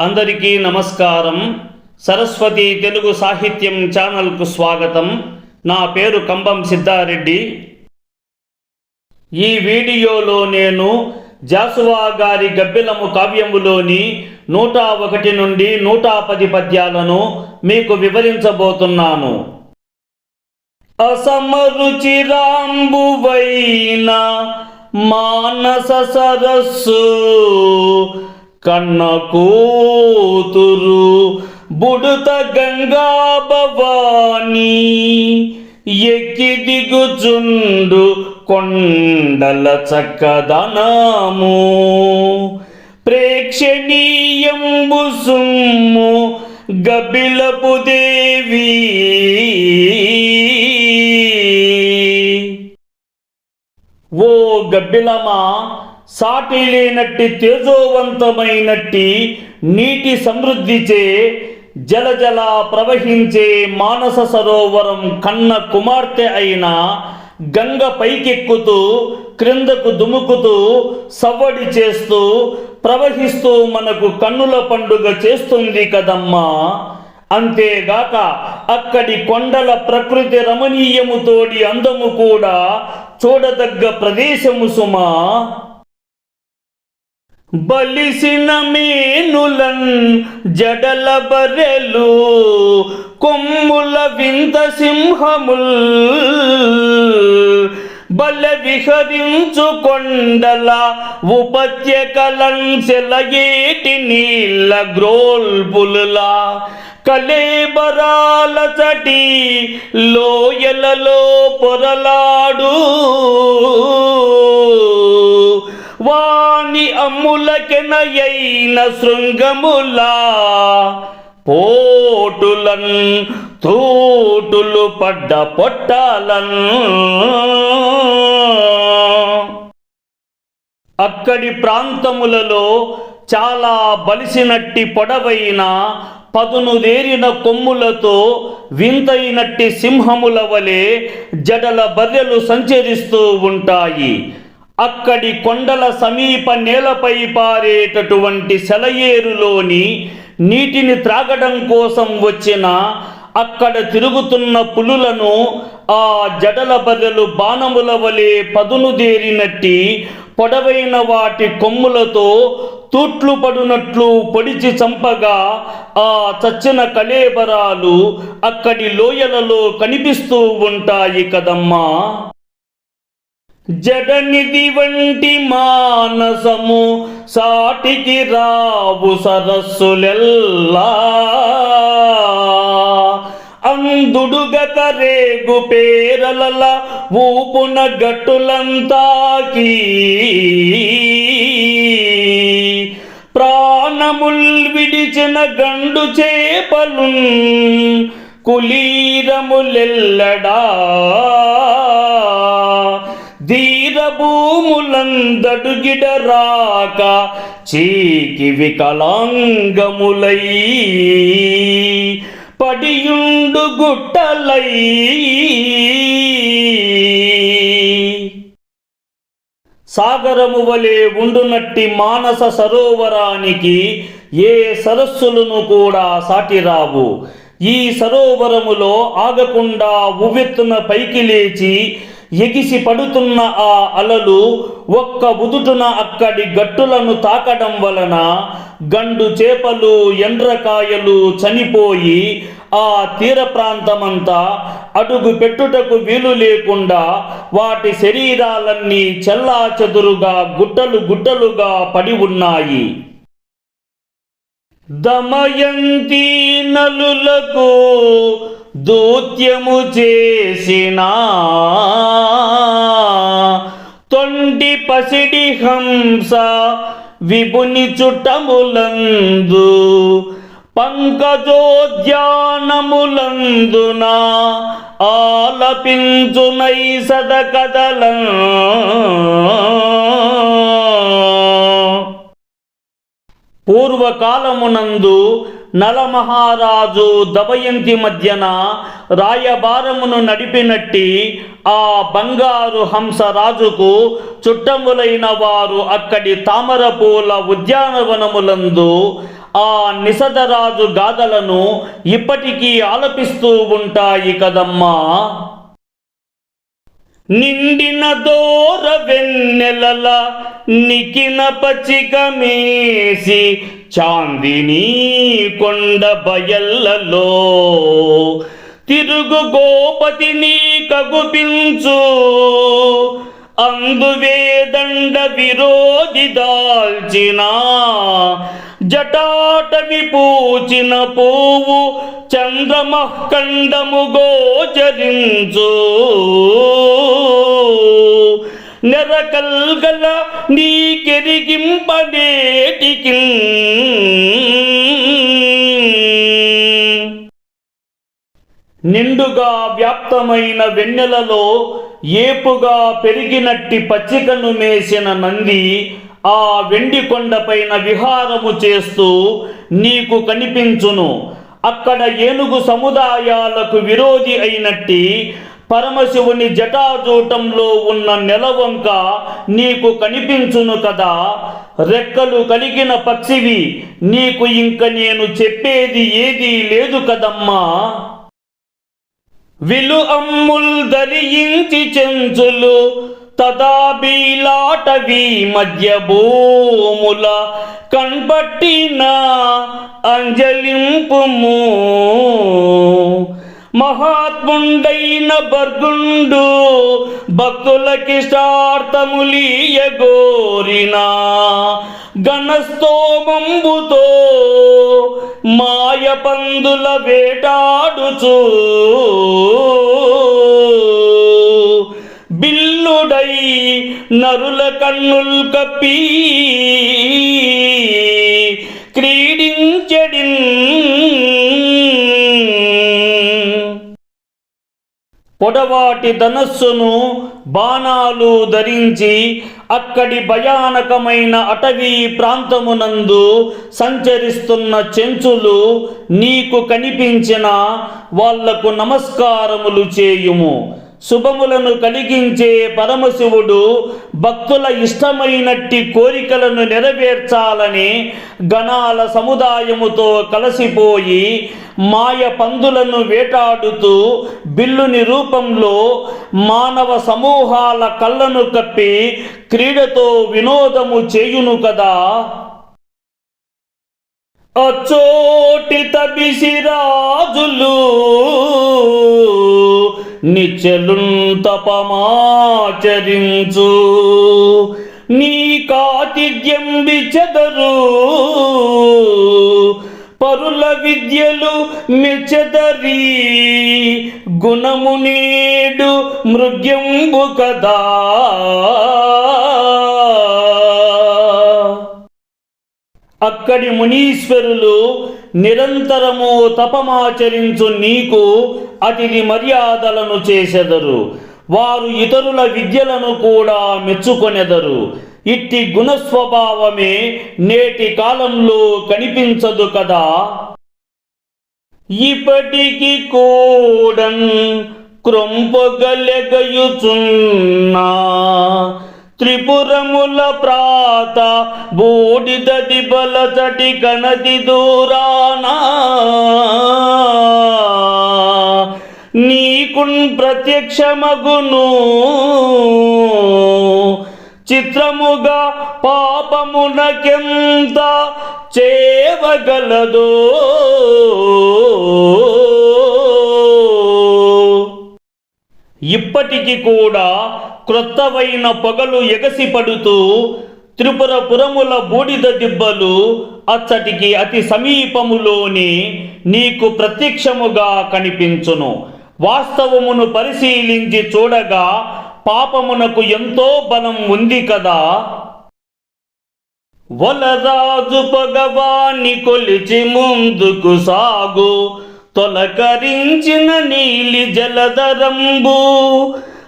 అందరికీ నమస్కారం. సరస్వతి తెలుగు సాహిత్యం ఛానల్కు స్వాగతం. నా పేరు కంబం సిద్ధారెడ్డి. ఈ వీడియోలో నేను జాసువా గారి గబ్బిలము కావ్యములోని నూట ఒకటి నుండి నూట పది పద్యాలను మీకు వివరించబోతున్నాను. అసమరుచిరాంబువైన మానస సరస్సు కన్న కూతురు బుడుత గంగా భవాని ఎక్కి దిగుచుండు కొండల చక్కదనము. ప్రేక్షణీయంబు సుమ్ము గబిలపు దేవి. ఓ గబ్బిలమా సాటి లేనట్టి తేజోవంతమైనట్టి నీటి సమృద్ధిచే జలజల ప్రవహించే మానస సరోవరం కన్న కుమార్తె అయిన గంగ పైకెక్కుతూ క్రిందకు దుముకుతూ సవ్వడి చేస్తూ ప్రవహిస్తూ మనకు కన్నుల పండుగ చేస్తుంది కదమ్మా. అంతేగాక అక్కడి కొండల ప్రకృతి రమణీయముతోడి అందము కూడా చూడదగ్గ ప్రదేశము సుమా. బలిసిన మీనులన్ జడల బరెలు కొమ్ముల వింత సింహముల్. బల విహరించు కొండల ఉపత్యకలం సెలయేటి నీళ్ళ గ్రోల్పులులా కలేబరాల చటి లోయలలో పొరలాడు. వాణి అమ్ములకెనయైన శృంగములా పోటులన్ తూటులు పడ్డ పొట్టాలన్. అక్కడి ప్రాంతములలో చాలా బలిసినట్టి పొడవైన పదునుదేరిన కొమ్ములతో వింతైనట్టి సింహముల వలె జడల బర్రెలు సంచరిస్తూ ఉంటాయి. అక్కడి కొండల సమీప నేలపై పారేటటువంటి సెలయేరులోని నీటిని త్రాగడం కోసం వచ్చిన అక్కడ తిరుగుతున్న పులులను ఆ జడల బదులు బాణముల వలె పదునుదేరినట్టి పొడవైన వాటి కొమ్ములతో తూట్లు పడునట్లు పొడిచి చంపగా ఆ చచ్చిన కళేబరాలు అక్కడి లోయలలో కనిపిస్తూ ఉంటాయి కదమ్మా. జగనిది వంటి మానసము సాటికి రావు సరస్సులెల్లా. అందుడుగక రేగు పేరలల ఊపున గట్టులంతాకి ప్రాణముల్ విడిచిన గండు చేపలు కులీరములెల్లడా. ధీరభూములందడుగిడ రాక చీకి వికలాంగములై పడియుండు గుట్టలై. సాగరము వలె ఉండునట్టి మానస సరోవరానికి ఏ సరస్సులను కూడా సాటిరావు ఈ సరోవరములో ఆగకుండా ఉవ్వెత్తున పైకి లేచి ఎగిసి పడుతున్న ఆ అలలు ఒక్క ఉదుటున అక్కడి గట్టులను తాకడం వలన గండు చేపలు ఎండ్రకాయలు చనిపోయి ఆ తీర ప్రాంతమంతా అడుగు పెట్టుటకు వీలు లేకుండా వాటి శరీరాలన్నీ చెల్లా చెదురుగా గుట్టలు గుట్టలుగా పడి ఉన్నాయి. దమయంతి నలులకు దూత్యము చేసిన తొండి పసిడి హంస విపుని చుట్టములందు పంకజోద్యానములందున ఆలపించునై సద కదల పూర్వకాలమునందు నలమహారాజు దమయంతి మధ్యన రాయబారమును నడిపినట్టి ఆ బంగారు హంస రాజుకు చుట్టములైన వారు అక్కడి తామరపూల ఉద్యానవనములందు ఆ నిసదరాజు గాథలను ఇప్పటికీ ఆలపిస్తూ ఉంటాయి కదమ్మా. నిండిన దోర వెన్నెలల నికిన పచ్చిక మేసి చాందిని కొండ బయల్లలో తిరుగు గోపతిని కగుపించు. అందువేదండ విరోధి దాల్చిన జటాటవి పూచిన పువ్వు చంద్రమఃకండము గోచరించు నెరకల్గల నీకెరిగింపనేటికి నిండుగా వ్యాప్తమైన వెన్నెలలో ఏపుగా పెరిగినట్టి పచ్చికను మేసిన నంది ఆ వెండి కొండపైన విహారము చేస్తూ నీకు కనిపించును అక్కడ ఏనుగు సముదాయాలకు విరోధి అయినట్టి పరమశివుని జటాజూటంలో ఉన్న నెలవంక నీకు కనిపించును కదా. రెక్కలు కలిగిన పక్షివి నీకు ఇంక నేను చెప్పేది ఏదీ లేదు కదమ్మా. విలు అమ్ముల్ ధరించి చెంచులు తదాబీలాటవి మధ్య భూముల కన్పట్టిన అంజలింపుము. మహాత్ముండైన బర్గుండు భక్తులకిష్టార్థములీయగోరిన గణస్తోమంబుతో మాయ పందుల వేటాడుచు బిల్లుడై నరుల కన్నుల్ కప్పి క్రీ పొడవాటి ధనస్సును బాణాలు ధరించి అక్కడి భయానకమైన అటవీ ప్రాంతమునందు సంచరిస్తున్న చెంచులు నీకు కనిపించిన వాళ్ళకు నమస్కారములు చేయుము. శుభములను కలిగించే పరమశివుడు భక్తుల ఇష్టమైనట్టి కోరికలను నెరవేర్చాలని గణాల సముదాయముతో కలసిపోయి మాయ పందులను వేటాడుతూ బిల్లుని రూపంలో మానవ సమూహాల కళ్ళను కప్పి క్రీడతో వినోదము చేయును కదా. అచ్చోటి తబిసిరాజులు నిచలుంతపమాచరించు తపమాచరించు నీ కాతిథ్యం విచెదరు పరుల విద్యలు మెచెదరి గుణము నేడు మృగ్యంబు కదా. అక్కడి మునీశ్వరులు నిరంతరము తపమాచరించు నీకు అతిథి మర్యాదలను చేసెదరు. వారు ఇతరుల విద్యలను కూడా మెచ్చుకొనెదరు. ఇట్టి గుణస్వభావమే నేటి కాలంలో కనిపించదు కదా. ఇప్పటికి కూడన్ క్రొంపగలెగయుచున్నా. త్రిపురముల ప్రాత బూడిద దిబలచటి కనది దూరానా. శ్రీకుణ్ ప్రత్యక్షమగును. చిత్రముగా పాపమునకెంత చేవగలదో. ఇప్పటికి కూడా క్రొత్తవైన పొగలు ఎగసిపడుతూ త్రిపురపురముల బూడిద దిబ్బలు అచ్చటికి అతి సమీపములోని నీకు ప్రత్యక్షముగా కనిపించును. వాస్తవమును పరిశీలించి చూడగా పాపమునకు ఎంతో బలం ఉంది కదా. వలరాజు పగవాని కొలిచి ముందుకు సాగు. తొలకరించిన నీలి జలధరంబు.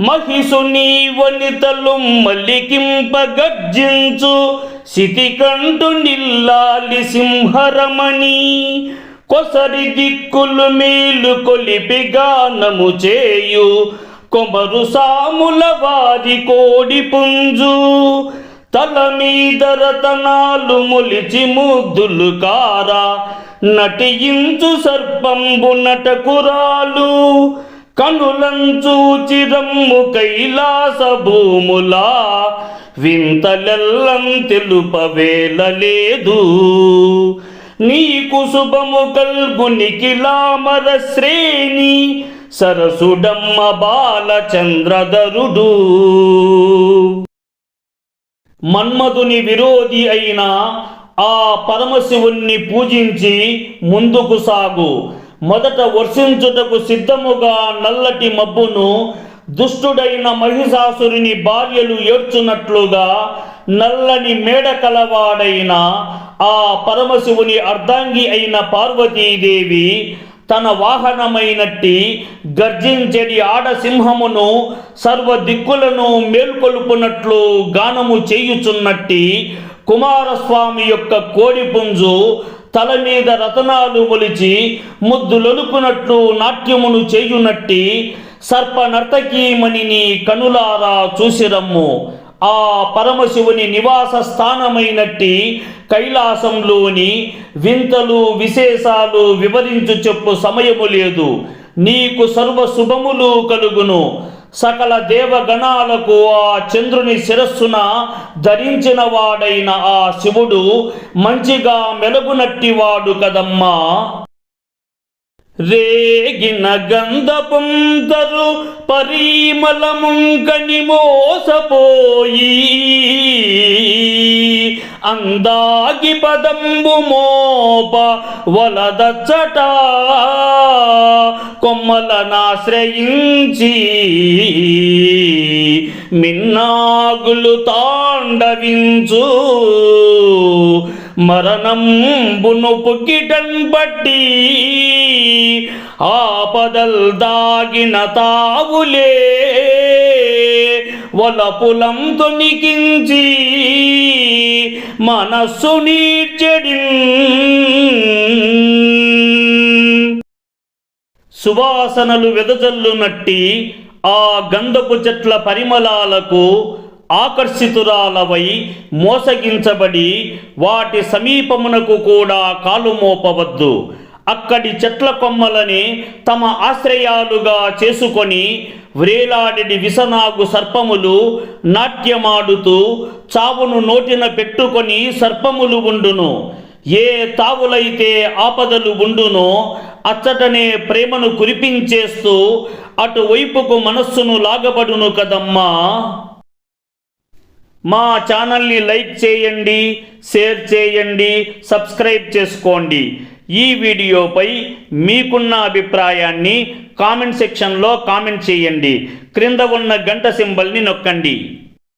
మహిషుని వనితలు మల్లికింప గర్జించు. సితికంటు నిల్లాలి సింహరమణి. కొసరి దిక్కులు మీలు కొలిపి గానము చేయు. కొమరు సాముల వారి కోడి పుంజు. తల మీద రతనాలు మొలిచి ముద్దులు కారా. నటించు సర్పంబు నటకురాలు. కనులంచు చిరమ్ము కైలాస భూములా. వింతలెల్లం తెలుపవేలలేదు నీకు శుభము కల్గు నిఖిలామర శ్రేణి సరసుడమ్మ బాలచంద్రధరుడు. మన్మధుని విరోధి అయిన ఆ పరమశివుణ్ణి పూజించి ముందుకు సాగు. మొదట వర్షించుటకు సిద్ధముగా నల్లటి మబ్బును దుష్టుడైన మహిషాసురుని భార్యలు ఏడ్చున్నట్లుగా నల్లని మేడ కలవాడైన ఆ పరమశివుని అర్ధాంగి అయిన పార్వతీదేవి తన వాహనమైనట్టి గర్జించెడి ఆడసింహమును సర్వ దిక్కులను మేల్కొలుపునట్లు గానము చేయుచున్నట్టి కుమారస్వామి యొక్క కోడిపుంజు తల మీద రతనాలు మొలిచి ముద్దులొలుకునట్లు నాట్యమును చేయునట్టి సర్ప నర్తకీమణిని కనులారా చూసిరమ్ము. ఆ పరమశివుని నివాస స్థానమైనట్టి కైలాసంలోని వింతలు విశేషాలు వివరించు చెప్పు సమయము లేదు. నీకు సర్వ శుభములు కలుగును. సకల దేవగణాలకు ఆ చంద్రుని శిరస్సున ధరించిన వాడైన ఆ శివుడు మంచిగా మెలుగునట్టివాడు కదమ్మా. రేగిన గంధపుందరు పరిమళముంకని మోసపోయి అందాగి పదంబు మోప వలదచ్చట కొమ్మలనాశ్రయించి మిన్నాగులు తాండవించు మరణంబును పుక్కిటన్ బట్టి ఆపదల్ దాగిన తావులే వలపులం తొనికించి మనస్సు నీచెడి సువాసనలు వెదజల్లునట్టి ఆ గంధపు చెట్ల పరిమళాలకు ఆకర్షితురాలవై మోసగించబడి వాటి సమీపమునకు కూడా కాలు మోపవద్దు. అక్కడి చెట్ల కొమ్మలని తమ ఆశ్రయాలుగా చేసుకొని వ్రేలాడిడి విసనాగు సర్పములు నాట్యమాడుతూ చావును నోటిన పెట్టుకొని సర్పములు ఉండును. ఏ తావులైతే ఆపదలు ఉండునో అచ్చటనే ప్రేమను కురిపించేస్తూ అటువైపుకు మనస్సును లాగబడును కదమ్మా. మా ఛానల్ని లైక్ చేయండి షేర్ చేయండి సబ్స్క్రైబ్ చేసుకోండి. ఈ వీడియోపై మీకున్న అభిప్రాయాన్ని కామెంట్ సెక్షన్లో కామెంట్ చేయండి. క్రింద ఉన్న గంట సింబల్ని నొక్కండి.